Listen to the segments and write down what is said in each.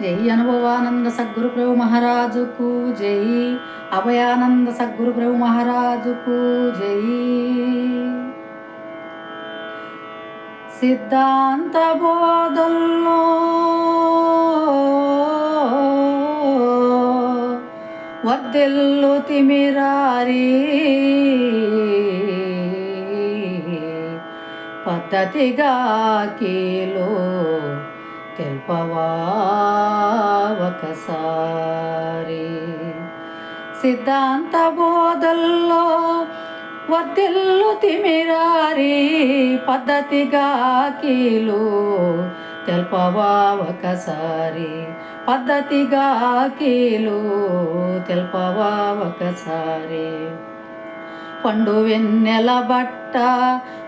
జై అనుభవానంద సద్గురు ప్రభు మహారాజుకు జై. అభయానంద సద్గురు ప్రభు మహారాజుకు జై. సిద్ధాంత బోధల్లో వర్దిల్లు తిమిరారి పద్ధతిగా కీలో తెల్పవా ఒకసారి. సిద్ధాంత బోధల్లో వర్తిల్లు తిమిరారి పద్ధతిగా కీలు. తెల్పవా ఒకసారి పద్ధతిగా కీలు. తెల్పవా ఒకసారి పండు వెన్నెల బట్ట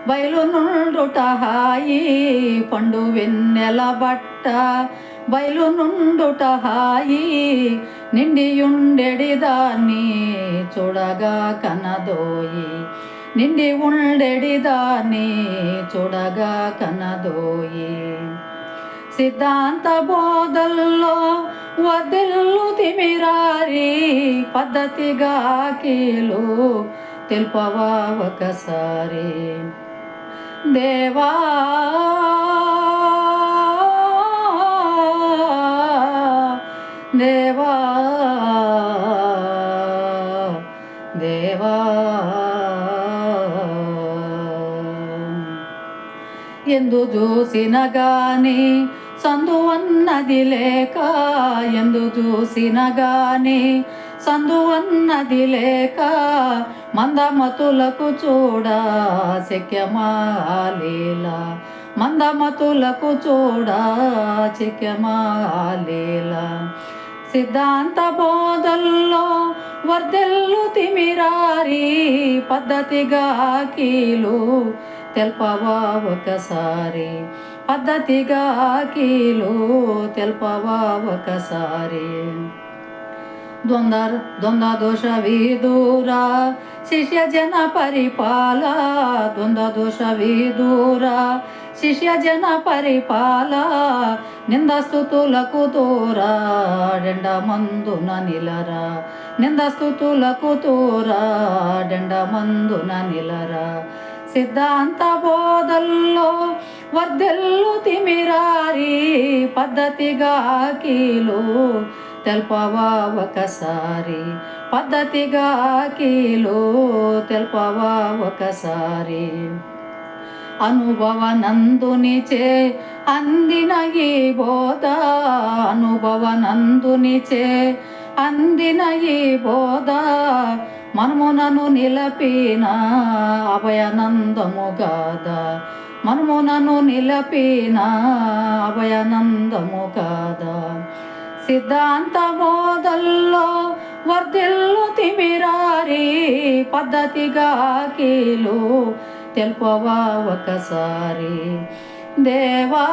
బయలు నుండుట హాయి. పండు వెన్నెల బట్ట బయలు నుండుట హాయి. నిండియుండెడి దాన్ని చూడగా కనదోయి. నిండి ఉండెడి దాన్ని చూడగా కనదోయి. సిద్ధాంత బోధల్లో వదిల్లు తిమిరారి పద్ధతిగా కీలు తెలుపవా ఒకసారి దేవా దేవా దేవా. ఎందు చూసిన గాని సందువన్నది లేక ఎందు చూసిన గాని సందువన్నది లేక మందమతులకు చూడ శక్యమాలీల. మందమతులకు చూడ శక్యమాలీల. సిద్ధాంత బోధల్లో వర్దెల్లు తిమిరారి పద్ధతిగా కీలు తెల్పవా ఒకసారి పద్ధతిగా కీలు తెల్పవా ఒకసారి ద్వందర్ ద్వంద్వ దోష విదూరా శిష్య జన పరిపాల ద్వంద్వ దోష విదూరా శిష్య జన పరిపాల నిందస్తుతులకు తోరా డెండ మందున నిలరా నిందస్తుతులకు తోరా డెండ మందున నిలరా సిద్ధాంత బోధల్లో వర్ధెల్లు తిమిరారి పద్ధతిగా కీలు తెల్పవా ఒకసారి పద్ధతిగా కీలో తెల్పవా ఒకసారి అనుభవనందునిచే అందిన ఈ బోధ అనుభవనందునిచే అందిన ఈ బోధ మనమునను నిలపిన అభయనందము మనము మనమునను నిలపిన అభయనందము సిద్ధాంత బోధల్లో వర్ధిల్లు తిమిరారి పద్ధతిగా కీలు తెలుపవా ఒకసారి. దేవా!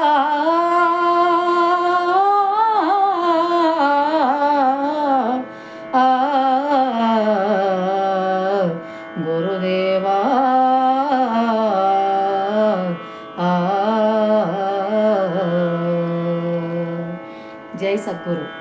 ఆ, గురుదేవా! ఆ, జై సద్గురు.